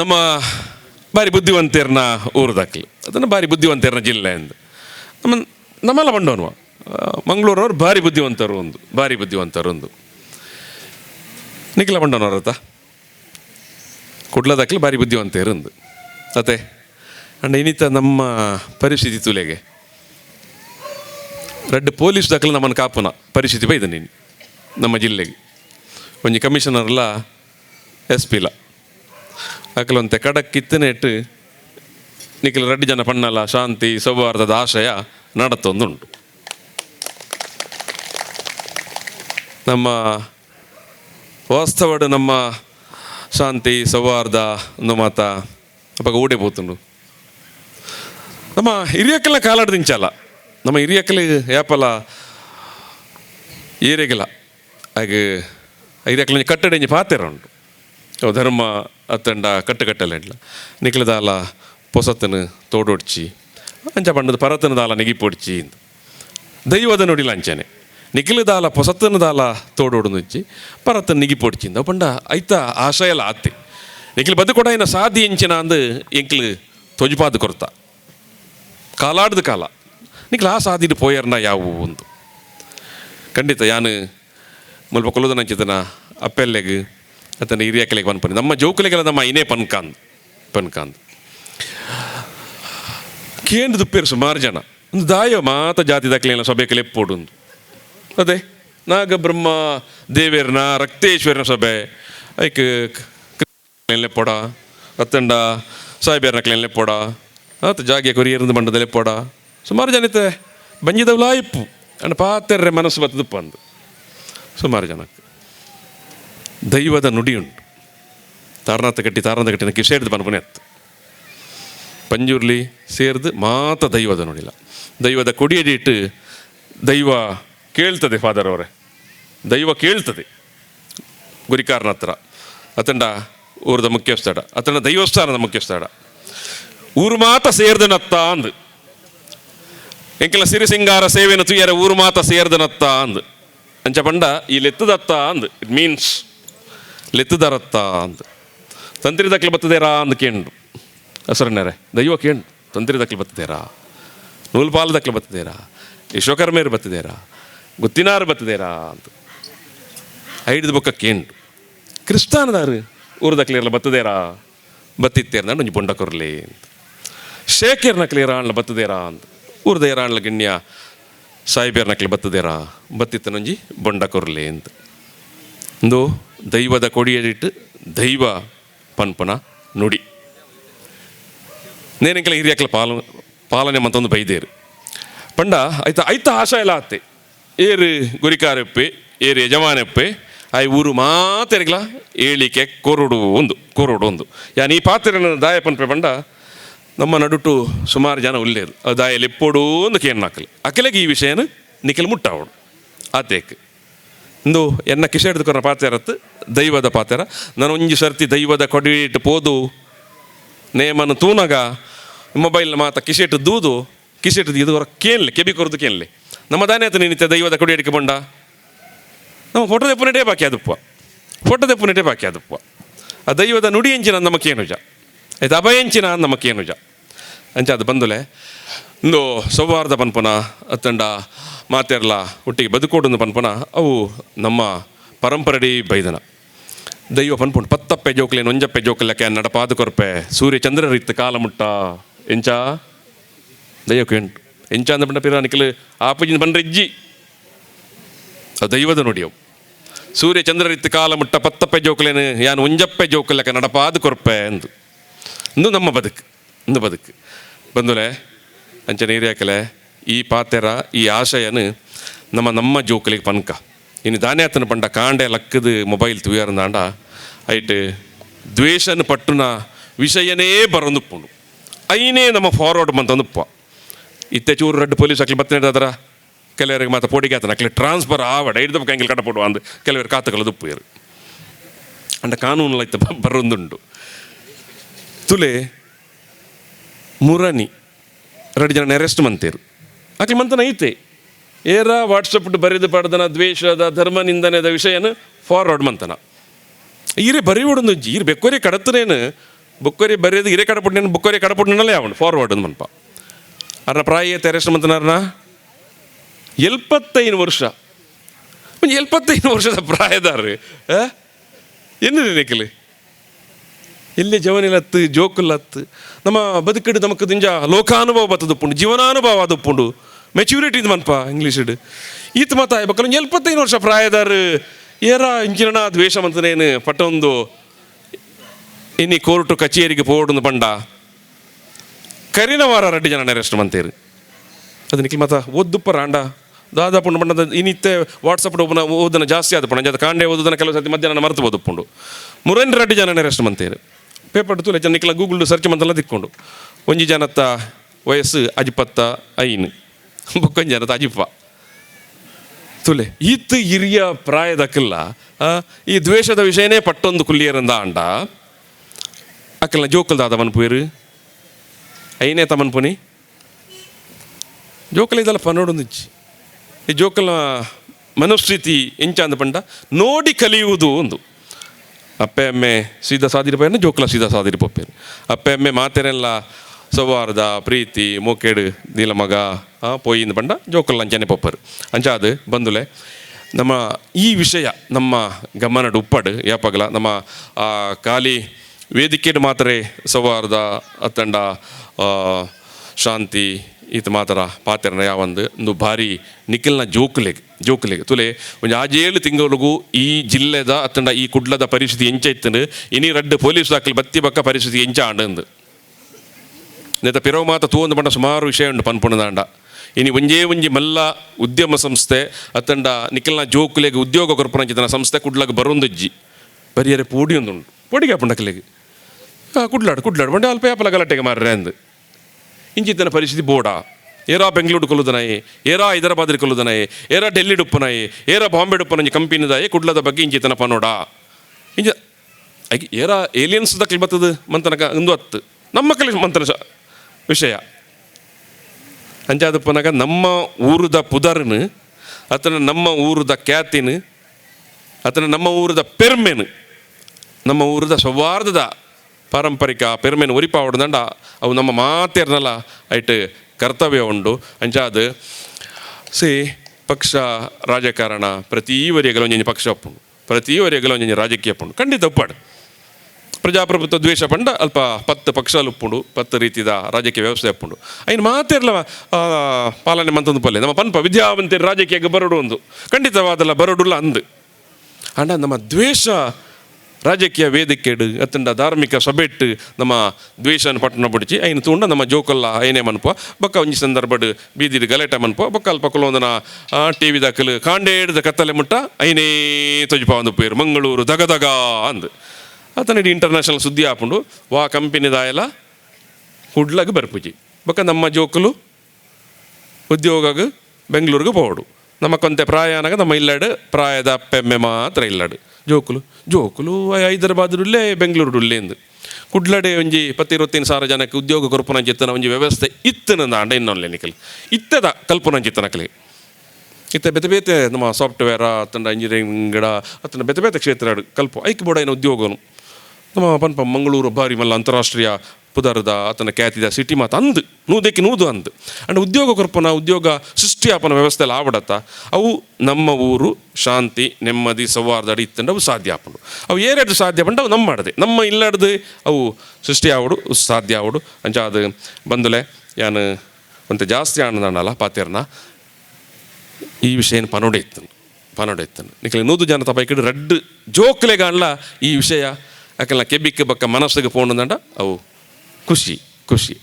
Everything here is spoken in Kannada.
ನಮ್ಮ ಬಾರಿ ಬುದ್ಧಿವಂತೇರ್ನ ಊರು ದಾಖಲೆ. ಅದನ್ನು ಬಾರಿ ಬುದ್ಧಿವಂತೇರ್ನ ಜಿಲ್ಲೆ ಎಂದು ನಮ್ಮ, ನಮ್ಮೆಲ್ಲ ಬಂಡವನು ಮಂಗಳೂರವ್ರು ಭಾರಿ ಬುದ್ಧಿವಂತರು ಒಂದು, ಭಾರಿ ಬುದ್ಧಿವಂತರು ಒಂದು ನಿಖಿಲ ಬಂಡವನವ್ರತ ಕುಡ್ಲ ದಾಖಲೆ ಭಾರಿ ಬುದ್ಧಿವಂತೇರು ಒಂದು ಅತೆ ಅಂಡ್ ಇನ್ನಿತ ನಮ್ಮ ಪರಿಸ್ಥಿತಿ ತುಲೆಗೆ. ರೆಡ್ ಪೊಲೀಸ್ ದಾಖಲೆ ನಮ್ಮನ್ನು ಕಾಪುನ. ಪರಿಸ್ಥಿತಿ ಬೈದ ನೀನು, ನಮ್ಮ ಜಿಲ್ಲೆಗೆ. ಒಂಜಿ ಕಮಿಷನರ್ಲ ಎಸ್ ಪಿಲ ಅಕಲೊಂದು ತೆಕಡ ಕಿತ್ತನೆಟ್ಟು ನಿಖಿಲ ರೆಡ್ಡಿ ಜನ ಪಣ್ಣಲ್ಲ, ಶಾಂತಿ, ಸೌಹಾರ್ದದ ಆಶಯ ನಡತ್ತೊಂದುಂಟು ನಮ್ಮ ವಾಸ್ತವಡ ನಮ್ಮ ಶಾಂತಿ, ಸೌಹಾರ್ದ ಒಂದು ಮಾತ ಅಪ್ಪ ಊಟೆ ಪೋತುಂಡು ನಮ್ಮ ಹಿರಿಯಕ್ಕಲ್ಲ ಕಾಲಾಡ್ ದಿಂಚಾಲ ನಮ್ಮ ಹಿರಿಯಕ್ಕಲಿ ಯಾಪಲ ಏರೆಗಿಲ್ಲ. ಹಾಗೆ ಹಿರಿಯಕ್ಕಲ ಕಟ್ಟಡ ಪಾತ್ರ ಉಂಟು ಧರ್ಮ ಅತ್ತಂಡ കെട്ടുകെട്ടലുണ്ട് ನಿಕ್ಲದಾಲ ಪೊಸತ್ತನು ತೋಡೊಡ್ಚಿ ಅಂಚ ಪಂಡದ ಪರತನ ದಾಲ ನೆಗಿ ಪೊಡ್ಚಿ ಇಂದು. ದೈವದ ನುಡಿಲ ಅಂಚನೆ ನಿಖಿಲ ದಾಲ ಪೊಸತ್ತನ ದಾಲ ತೋಡೋಡು ನುಚ್ಚಿ ಪರತನ ನಿಗಿ ಪೊಡ್ಚಿಂದ ಪಂಡ ಐತ ಆಶಯಲ ಆತ್ತೆ. ನಿಖಿಲ್ ಬದುಕೊಡ ಇನ್ನ ಸಾಧಿ ಎಂಚಿನ ಅಂದು ಎಂಕ್ಲು ತೊಜುಪಾದ ಕೊರತ. ಕಾಲಾಡ್ದ ಕಾಲ. ನಿಖಿಲ್ ಆ ಸಾಧಿಡು ಪೋಯರ್ನ ಯಾವುವು ಒಂದು ಖಂಡಿತ ಯಾನು ಮುಲ್ಪ ಕೊಲ್ಲುದನ ಅಂಚಿತನ ಅಪ್ಪೆಲ್ಲೆಗ್ ಅತನ ಬಂದು ಪನ್ಪನಿ ನಮ್ಮ ಜೋಕುಲೆಗೆಲ್ಲ ನಮ್ಮ ಐನೇ ಪನ್ಕಾಂದ್ ಪನ್ಕಾಂದ್. ಕೇಂದ್ರ ದುಪ್ಪೇರು ಸುಮಾರು ಜನ. ಒಂದು ದಾಯ ಮಾತ ಜಾತಿ ದಾಖಲೆಯಲ್ಲ ಸಭೆ ಕಲೆ ಒಂದು. ಅದೇ, ನಾಗಬ್ರಹ್ಮ, ದೇವೇರ್ನ, ರಕ್ತೇಶ್ವರನ ಸಭೆ, ಐಕ್ ಪೊಡ ಅತ್ತಂಡ ಸಾಹೇಬೇರ್ನ ಕ್ಲೇನ್ ಲೆಪ್ಪೋಡ ಆತ ಜಾಗೆ ಕೊರಿಯರಿಂದ ಮಂಡದ ಪೊಡ. ಸುಮಾರು ಜನ ಇತ್ತೆ ಬಂಜಿದವ್ಲಾಯಿಪ್ಪು ಅಂಡ್ ಪಾತೆರ್ರೆ ಮನಸ್ಸು ಬತ್ತದಪ್ಪ ಅಂದು. ಸುಮಾರು ಜನಕ್ಕೆ. ದೈವದ ನುಡಿ ಉಂಟು ತಾರನಾಥ ಗಟ್ಟಿ ತಾರನಾಥ ಗಟ್ಟಿನ ಕಿಸೇಡ್ದು ಬನ್ಪುನೆ ಎತ್ತು ಪಂಜುರ್ಲಿ ಸೇರ್ದು ಮಾತ ದೈವದ ನುಡಿಲ. ದೈವದ ಕೊಡಿಯಡಿಟ್ಟು ದೈವ ಕೇಳ್ತದೆ ಫಾದರ್ ಅವರೇ. ದೈವ ಕೇಳ್ತದೆ. ಗುರಿಕಾರನ ಹತ್ರ. ಅತಂಡ ಊರದ ಮುಖ್ಯಸ್ಥಾಡ ಅತಂಡ ದೈವಸ್ಥಾನದ ಮುಖ್ಯಸ್ಥಾಡ ಊರು ಮಾತ ಸೇರ್ದನತ್ತ ಅಂದು. ಎಂಕೆಲ ಸಿರಿ ಸಿಂಗಾರ ಸೇವೆನ ತುಯ್ಯರ ಊರು ಮಾತ ಸೇರ್ದನತ್ತ ಅಂದು. ಅಂಚ ಪಂಡ, ಈ ಲೆತ್ತದತ್ತ ಅಂದು. ಇಟ್ ಮೀನ್ಸ್ ಲೆತ್ತದರತ್ತ ಅಂತ. ತಂತ್ರಿ ದಕ್ಕಲು ಬತ್ತದೇರಾ ಅಂದು ಕೇಂಡು ಹಸರಣ್ಣರೇ ದೈವ ಕೇಂಡು ತಂತ್ರಿ ದಕ್ಲು ಬತ್ತದೇರಾ. ನೂಲ್ಪಾಲ ದಕ್ಕಲು ಬತ್ತದೇರಾ. ಯಶೋಕರ್ಮೇರು ಬತ್ತದೇರಾ. ಗುತ್ತಿನಾರು ಬತ್ತದೇರಾ ಅಂತ. ಐದು ಬೊಕ್ಕ ಕೇಂಡು ಕ್ರಿಸ್ತಾನದಾರು ಊರು ದಕ್ಕಲಿರಲ್ಲ ಬತ್ತದೇರಾ. ಬತ್ತಿತ್ತೇರ್ನ ಒಂಜಿ ಬೊಂಡ ಕೊರ್ಲಿ ಅಂತ. ಶೇಖರ್ನ ನಕ್ಲಿರ ಅಣ್ಣ ಬತ್ತದೇರಾ ಅಂತ. ಊರ್ದೇರ ಅಣ್ಣ ಗಿಣ್ಯ ಸಾಯಿಬೇರ್ನ ಕ್ಲಿ ಬತ್ತದೇರಾ. ಬತ್ತಿತ್ತನೊಂಜಿ ಬೊಂಡ ಕೊರ್ಲಿ ಅಂತ. ಒಂದು ದೈವದ ಕೊಡಿಯಲ್ಲಿಟ್ಟು ದೈವ ಪನ್ಪನ ನುಡಿ. ನೇನೆಂಕೆಲ ಹಿರಿಯಕ್ಕಲ ಪಾಲ, ಪಾಲನೆ ಮತ್ತೊಂದು ಬೈದೇರು. ಪಂಡ ಐತ ಐತ ಆಶಾ ಎಲ್ಲ ಆತ್ತೆ. ಏರು ಗುರಿಕಾರಪ್ಪೆ, ಏರು ಯಜಮಾನಪ್ಪೆ ಆಯ್ ಊರು ಏಳಿಕೆ ಕೊರಡು ಒಂದು ಕೊರಡು ಒಂದು. ಯಾನ್ ಈ ಪಾತ್ರೆನ ದಾಯ ಪನ್ಪೆ ಪಂಡ, ನಮ್ಮ ನಡುಟು ಸುಮಾರು ಜನ ಉಲ್ಲೇರು. ದಾಯಲ್ಲಿ ಎಪ್ಪೋಡು ಒಂದು ಕೇನ್ ಅಕಲೆಗೆ ಈ ವಿಷಯನ ನಿಖಿಲ್ ಮುಟ್ಟಾವಡು. ಆತೇಕ್. ಇಂದು ಎನ್ನ ಕಿಶೆಡ್ದು ಪಾತ್ರ ಇರತ್ತೆ, ದೈವದ ಪಾತೆರ ನಾನು ಒಂಜಿ ಸರ್ತಿ ದೈವದ ಕೊಡಿಟ್ಟು ಪೋದು, ನೇಮನ್ನು ತೂನಗ ಮೊಬೈಲ್ ಮಾತ ಕಿಶೆಟ್ ದೂದು ಕಿಶೆಟ್ ಇದು ಕೇನ್ಲೆ, ಕೆಬಿ ಕೊರದು ಕೇಳಲಿ ನಮ್ಮ ದಾನೆ ಆಯ್ತು ನಿತ್ಯ ದೈವದ ಕೊಡಿ ಅಡಿಕೆ ಬಂಡ? ನಮ್ಮ ಫೋಟೋ ದೆಪ್ಪುನಟೇ ಬಾಕಿ ಅದಪ್ಪ ಫೋಟೋ ದೆಪ್ಪುನಟೇ ಬಾಕಿ ಅದಪ್ಪ ಆ ದೈವದ ನುಡಿ ಎಂಚಿನ ನಮ್ಮ ಕೇನುಜ ಆಯ್ತು, ಅಭಯ ಎಂಚಿನ ನಮ್ಮ ಕೇನುಜ ಅಂಚ ಅದು ಬಂದುಲೆ ಇಂದು ಸೌಹಾರ್ದ ಪನ್ಪುನ ಅತ್ತಂಡ ಮಾತೆರ್ಲ ಒಟ್ಟಿಗೆ ಬದುಕೋಡು ಪನ್ಪುನ ಅವು ನಮ್ಮ ಪರಂಪರಡಿ ಬೈದನ ದೈವ ಪನ್ಪುಂಡು ಪತ್ತಪ್ಪೆ ಜೋಕ್ಲೇನು ಒಂಜಪ್ಪೆ ಜೋಕ್ಲಕ್ಕೆ ನಡಪಾದು ಕೊರ್ಪೆ ಸೂರ್ಯ ಚಂದ್ರ ರೀತ್ ಕಾಲ ಮುಟ್ಟ ಎಂಚ ದೈವಕ್ಕೆ ಉಂಟು ಎಂಚ ಅಂದ ಪಂಡ ಪಿರ ನಿಖಿಲ್ ಆಪಜಿನ ಬಂದ್ರೆ ಇಜ್ಜಿ ಅದು ದೈವದ ನುಡಿಯವು ಸೂರ್ಯ ಚಂದ್ರ ರೀತಿ ಕಾಲ ಮುಟ್ಟ ಪತ್ತಪ್ಪೆ ಜೋಕ್ಲೇನು ಯಾನು ಒಂಜಪ್ಪೆ ಜೋಕ್ಲಕ್ಕೆ ನಡಪಾದು ಕೊರ್ಪೆ ಎಂದು ಇಂದು ನಮ್ಮ ಬದುಕು ಇಂದು ಬದುಕು ಬಂದುಲೆ ಅಂಚೆ ನೀರ್ಯಾಕಲೆ ಈ ಪಾತೆರ, ಈ ಆಶಯನು ನಮ್ಮ ನಮ್ಮ ಜೋಕಲಿಗೆ ಪನ್ಕ. ಇನ್ನು ದಾನ್ಯಾತನ ಪಂಡ ಕಾಂಡೆ ಲಕ್ಕದ ಮೊಬೈಲ್ ತುಯಾರಂದಾಂಡ ಐಟ್ ದ್ವೇಷನ ಪಟ್ಟುನ ವಿಷಯನೇ ಬರೊಂದುಪ್ಪುಂಡು ಐನೇ ನಮ್ಮ ಫಾರ್ವರ್ಡ್ ಬಂತಂದುಪ್ಪ ಇತ್ತೆ ಚೂರು ರೆಡ್ ಪೊಲೀಸ್ ಹಾಕಲಿ ಬತ್ತನೆ ಅದರ ಕೆಲವರಿಗೆ ಮಾತ್ರ ಪೋಡಿಗೆ ಆತನ ಅಕ್ಲಿ ಟ್ರಾನ್ಸ್ಫರ್ ಆವಡ. ಹಿಡಿದ ಕಂಗಿಲ್ ಕಟ್ಟಪಡುವ ಅಂದು ಕೆಲವರು ಕಾತಕಲ ಇರು ಅಂಡ ಕಾನೂನು ಇತ್ತ ಬರೊಂದುಂಡು. ತುಲೆ ಮುರನಿ ಎರಡು ಜನ ಅರೆಸ್ಟ್ ಮಂತೇರು ಆಕೆ ಮಂತನ ಐತೆ. ಏರ ವಾಟ್ಸಪ್ ಬರೆದು ಪಡೆದನ, ದ್ವೇಷದ, ಧರ್ಮ ನಿಂದನೆದ ವಿಷಯನ ಫಾರ್ವರ್ಡ್ ಮಂತನ. ಈರೆ ಬರೀ ಒಡೊಂದು ಈರು ಬೆಕ್ಕೋರಿ ಕಡತನೇನು? ಬುಕ್ಕೋರಿ ಬರೆಯೋದು ಇರೇ ಕಡಪುಟ್ಟಿನ ಬುಕ್ಕೋರಿ ಕಡಪುಟ್ಟಿನಲ್ಲೇ ಅವನು ಫಾರ್ವರ್ಡ್ ಮನ್ಪ. ಅರ್ನ ಪ್ರಾಯ ತೆರೆಸ್ಟ್ ಮಂತನಾರ್ನ? ಎಲ್ಪತ್ತೈದು ವರ್ಷ. ಎಲ್ಪತ್ತೈದು ವರ್ಷದ ಪ್ರಾಯದಾರ್ರಿ ಏನು ನಿನಕಲಿ ಎಲ್ಲಿ ಜವನಿಲತ್ತು ಜೋಕುಲತ್ತು ನಮ್ಮ ಬದುಕಿಡು ನಮಕ್ ದಿಂಜ ಲೋಕಾನುಭವ ಬತ್ತದಪ್ಪುಂಡು ಜೀವನಾನುಭವ ಅದಪ್ಪುಂಡು ಮೆಚ್ಯೂರಿಟಿ ಇದು ಮನ್ಪ ಇಂಗ್ಲೀಷ್ ಈತ ಮಾತ ಬಕ್ಕಲು ಎಲ್ಪತ್ತೈದು ವರ್ಷ ಪ್ರಾಯದಾರ ಏರ ಇಂಚಿನ ದ್ವೇಷ ಮಂತನೇನು ಪಟ್ಟೊಂದು ಇನ್ನಿ ಕೋರ್ಟು ಕಚೇರಿಗೆ ಪೋಡೊಂದು ಪಂಡ. ಕರಿನ ವಾರ ರಡ್ಡಿ ಜನ ಅರೆಸ್ಟ್ ಮಂತೇರು. ಅದು ನಿಖಿಲ್ ಮಾತಾ, ಓದ್ದುಪ್ಪ ರಾಂಡ. ದಾದಾಪುಂಡು ಬಣ್ಣದ ಇನ್ನಿತ್ತೆ ವಾಟ್ಸಪ್ ಓಪನ ಓದನ ಜಾಸ್ತಿ ಆದ ಪಂಡ. ಕಾಂಡೆ ಓದೋದನ್ನ ಕೆಲವು ಸತಿ ಮಧ್ಯಾಹ್ನ ಮರೆತು ಓದುಪ್ಪುಂಡು ಮುರನ್ ರೆಡ್ಡಿ ಜನ ಅರೆಸ್ಟ್ ಮಂತೇರು. ಪೇಪರ್ ತೂಲೆ ಜನ ನಿಖಿಲ ಗೂಗಲ್ ಸರ್ಚ್ ಮಂತೆಲ್ಲ ತಿಕ್ಕೊಂಡು. ಒಂಜಿ ಜನತ್ತ ವಯಸ್ಸು ಅಜಿಪತ್ತ ಐನ್ ಬೊಕ್ಕೊಂಜಿ ಜನತ ಅಜಿಪ್ಪ. ತುಲೆ, ಈತ್ ಹಿರಿಯ ಪ್ರಾಯದಕ್ಕಿಲ್ಲ ಈ ದ್ವೇಷದ ವಿಷಯನೇ ಪಟ್ಟೊಂದು ಕುಲ್ಲಿಯರಂದ ಅಂಡ ಅಕ್ಕಲ್ನ ಜೋಕಲ್ದಾದ ಮನ್ಪುಯರು ಐನೇ ತಮನ್ಪುನಿ ಜೋಕಲ್ ಇದೆಲ್ಲ ಪನೋಡೊಂದಿಚ್ಚಿ ಈ ಜೋಕಲ್ನ ಮನಸ್ಥಿತಿ ಎಂಚ ಅಂದ ಪಂಡ, ನೋಡಿ ಕಲಿಯುವುದು ಒಂದು ಅಪ್ಪೆ ಸೀದಾ ಸಾದಿರಿಪೇನು ಜೋಕ್ಲ ಸೀದಾ ಸಾದಿರಿಪೋಪೇನು ಅಪ್ಪೆ ಅಮ್ಮೆ ಮಾತೇನೆಲ್ಲ ಸೌಹಾರ್ದ ಪ್ರೀತಿ ಮೋಕೇಡು ನೀಲ ಮಗ ಪೋಯಿಂದ ಪಂಡ ಜೋಕಲ್ ಅಂಚನೆ ಪೊಪ್ಪರು ಅಂಚಾದು ಬಂದುಲೆ ನಮ್ಮ ಈ ವಿಷಯ ನಮ್ಮ ಗಮನಡು ಉಪ್ಪಡು ಯಾಪಗಲ ನಮ್ಮ ಖಾಲಿ ವೇದಿಕೆಡು ಮಾತ್ರ ಸೌಹಾರ್ದ ಅತ್ತಂಡ ಶಾಂತಿ ಈತ ಮಾತರ ಪಾತ್ರನ ಯಾವ ಒಂದು ಭಾರಿ ನಿಖಿಲ್ನ ಜೋಕುಲೆಗೆ ಜೋಕುಲೆಗೆ. ತುಲೆ, ಒಂದು ಆಜೇಳು ತಿಂಗಳಿಗೂ ಈ ಜಿಲ್ಲೆದ ಅತ್ತಂಡ ಈ ಕುಡ್ಲದ ಪರಿಸ್ಥಿತಿ ಎಂಚ ಇತ್ತಂಡು ಇನಿ ರಡ್ಡು ಪೊಲೀಸ್ ದಾಖಲೆ ಬತ್ತಿ ಬಕ್ಕ ಪರಿಸ್ಥಿತಿ ಎಂಚ ಆಂಡಂದು ನೆತ ಪಿರವ ಮಾತ ತೂವೊಂದು ಪಂಡ ಸುಮಾರು ವಿಷಯ ಉಂಡು ಪನ್ಪುಣದಾಂಡ ಇನಿ ಒಂಜೇ ಒಂಜಿ ಮಲ್ಲ ಉದ್ಯಮ ಸಂಸ್ಥೆ ಅತ್ತಂಡ ನಿಖಿಲ್ನ ಜೋಕುಲೆಗೆ ಉದ್ಯೋಗ ಕೊರ್ಪುನಂಚಿತನ ಸಂಸ್ಥೆ ಕುಡ್ಲಗ್ ಬರೊಂದಜ್ಜಿ. ಬರಿಯರೆ ಪೋಡಿ ಒಂದು ಉಂಟು ಪೋಡಿಗೆ ಪುಂಡಕಲೆಗೆ ಕುಡ್ಲಾಡು ಕುಡ್ಲಾಡು. ಬಂಡೆ ಅಲ್ಪ ಯಾಪಲ ಗಲಾಟೆಗೆ ಮಾರ್ರೆ ಅಂದು. ಇಂಚಿತ್ತಿನ ಪರಿಸ್ಥಿತಿ ಬೋಡ. ಏರಾ ಬೆಂಗಳೂರು ಕೊಲ್ಲುದನಾಯಿ, ಏರಾ ಹೈದರಾಬಾದ್ ಕೊಲ್ಲುದನಾಯಿ, ಏರಾ ಡೆಲ್ಲಿ ಡುಪ್ಪನಾಯಿ ಏರಾ ಬಾಂಬೆ ಡುಪ್ಪನ ಕಂಪನಿದಾಯಿ ಕುಡ್ಲದ ಬಗ್ಗೆ ಇಂಚಿತನ ಪನೋಡ ಐ ಏರಾ ಏಲಿಯನ್ಸ್ ದಕ್ಕೆ ಬತ್ತದ ಮಂತನಕ, ಇಂದು ಹತ್ತು. ನಮ್ಮ ಕಲಿ ಮಂತನ ವಿಷಯ. ಅಂಜಾದಪ್ಪನಾಗ ನಮ್ಮ ಊರುದ ಪುದರ್ನು ಅತನ ನಮ್ಮ ಊರುದ ಖ್ಯಾತಿನ ಅತನ ನಮ್ಮ ಊರುದ ಪೆರ್ಮೆನು, ನಮ್ಮ ಊರುದ ಸೌಹಾರ್ದದ ಪಾರಂಪರಿಕ ಪೆರ್ಮೆನ್ ಒರಿಪಾವಡ್ದಂಡ ಅವು ನಮ್ಮ ಮಾತೇರ್ನಲ್ಲ ಐಟ್ ಕರ್ತವ್ಯ ಉಂಡು. ಅಂಚಾದ ಸಿ ಪಕ್ಷ ರಾಜಕಾರಣ ಪ್ರತಿ ವರಿಯಗಲ ಒಂಜಿ ಪಕ್ಷ ಅಪ್ಪುಂಡು ಪ್ರತಿ ವರಿಯಗಲ ಒಂಜಿ ರಾಜಕೀಯ ಅಪ್ಪುಂಡು ಖಂಡಿತ ಒಪ್ಪಾಡು. ಪ್ರಜಾಪ್ರಭುತ್ವ ದ್ವೇಷ ಪಂಡ ಅಲ್ಪ ಪತ್ತು ಪಕ್ಷಲು ಉಪ್ಪುಂಡು ಪತ್ತು ರೀತಿದ ರಾಜಕೀಯ ವ್ಯವಸ್ಥೆ ಉಪ್ಪುಂಡು ಐನು ಮಾತೇರ್ಲ ಆ, ಪಾಲನೆ ಮಂತಂದು ಪಲ್ಲೆ. ನಮ್ಮ ಪನ್ಪ ವಿದ್ಯಾವಂತರು ರಾಜಕೀಯಕ್ಕೆ ಬರಡು ಒಂದು ಖಂಡಿತವಾದಲ್ಲ ಬರಡುಲ್ಲ ಅಂದು. ಅಣ್ಣ ನಮ್ಮ ದ್ವೇಷ ರಾಜಕೀಯ ವೇದಿಕೆಡು ಅತ್ತಂಡ ಧಾರ್ಮಿಕ ಸಭೆಟ್ ನಮ್ಮ ದ್ವೇಷನ ಪಟ್ಟಣ ಬಿಡಿಸಿ ಐನು ತೂಂಡ ನಮ್ಮ ಜೋಕಲ್ಲ ಐನೇ ಮನ್ಪ ಬೊಕ್ಕ ಒಂಜಿ ಸಂದರ್ಭಡ್ ಬೀದಿದ ಗಲೇಟ ಮನ್ಪ ಬೊಕ್ಕ ಅಲ್ಪ ಕೆಲವೊಂದನ ಟಿ ವಿ ದಾಖಲು ಕಾಂಡೆ ಹಿಡ್ದ ಕತ್ತಲೆ ಮುಟ್ಟ, ಐನೇ ತೊಜ್ಪ ಒಂದು ಪೇರು, ಮಂಗಳೂರು ದಗದಗ ಅಂದು. ಅತನಡಿ ಇಂಟರ್ನ್ಯಾಷನಲ್ ಸುದ್ದಿ ಹಾಕೊಂಡು ವಾ ಕಂಪನಿ ದಾಯಲ ಹುಡ್ಲಗ್ ಬರ್ಪುಜಿ. ಬೊಕ್ಕ ನಮ್ಮ ಜೋಕುಲು ಉದ್ಯೋಗಗ್ ಬೆಂಗಳೂರಿಗೆ ಪೋಡು. ನಮ್ಮ ಕೊಂತೆ ಪ್ರಾಯನಾಗ ನಮ್ಮ ಇಲ್ಲಡ್, ಪ್ರಾಯದ ಪೆಮ್ಮೆ ಮಾತ್ರ ಇಲ್ಲಡ್. ಜೋಕುಲು ಜೋಕುಲು ಹೈದರಾಬಾದ್ಡುಲ್ಲೇ ಬೆಂಗಳೂರುಡುಲ್ಲೇ ಎಂದು. ಕುಡ್ಲಡೆ ಒಂಜಿ ಪತ್ತು ಇರುವತ್ತಿನ ಸಾವಿರ ಜನಕ್ಕೆ ಉದ್ಯೋಗ ಕೊರ್ಪುನಂಚಿತ್ತನ ಒಂಜಿ ವ್ಯವಸ್ಥೆ ಇತ್ತನಂದ ಅಂಡ ಇನ್ನೊಂದು ನಿಕಲ್ ಇತ್ತದ ಕಲ್ಪುನಂಚಿತ್ತನಕಲಿ ಇತ್ತ ಬೇತೆ ಬೇತೆ ನಮ್ಮ ಸಾಫ್ಟ್ವೇರ ಅತ್ತಂಡ ಇಂಜಿನಿಯರಿಂಗ್ ಅತ್ತಂಡ ಬೇತೆ ಬೇತೆ ಕ್ಷೇತ್ರ ಕಲ್ಪ. ಐಕ್ ಬೋಡ ಏನು ಉದ್ಯೋಗನು. ನಮ್ಮ ಪನ್ಪ ಮಂಗಳೂರು ಬಾರಿ ಮಲ್ಲ ಅಂತಾರಾಷ್ಟ್ರೀಯ ಪುದಾರದ ಆತನ ಖ್ಯಾತಿದ ಸಿಟಿ ಮಾತು ಅಂದು ನೂದಕ್ಕೆ ನೂದು ಅಂದು. ಅಂಡ್ ಉದ್ಯೋಗ ಕೊರ್ಪನ, ಉದ್ಯೋಗ ಸೃಷ್ಟಿಯಾಪನ ವ್ಯವಸ್ಥೆಯಲ್ಲಿ ಆವಡತ್ತ ಅವು ನಮ್ಮ ಊರು ಶಾಂತಿ, ನೆಮ್ಮದಿ, ಸೌಹಾರ್ದ ಅಡಿ ಇತ್ತಂಡ ಅವು ಸಾಧ್ಯ ಆಪುಂಡು. ಅವು ಏರಡು ಸಾಧ್ಯ ಪಂಡ ಅವು ನಮ್ಮ ಮಾಡದೆ ನಮ್ಮ ಇಲ್ಲಡ್ದು ಅವು ಸೃಷ್ಟಿ ಆವಡು ಸಾಧ್ಯ ಆವಡು ಅಂಚ ಅದು ಬಂದಲೆ ಯಾನು ಒಂತೆ ಜಾಸ್ತಿ ಆನಂದಲ್ಲ ಪಾತೇರ್ನ ಈ ವಿಷಯ ಪನೋಡೆ ಇತ್ತನು ಪನೋಡೆ ನಿಖಲೆ ನೂದು ಜನ ತಪ್ಪ ಇಕಡೆ ರಡ್ಡು ಜೋಕ್ಲೆ ಕಾಣ್ಲ ಈ ವಿಷಯ ಯಾಕಲ್ಲ ಕೆಬ್ಬಿಕ್ಕೆ ಬಕ್ಕ ಮನಸ್ಸಿಗೆ ಪೋಣದಂಡ ಅವು ಖುಷಿ ಖುಷಿ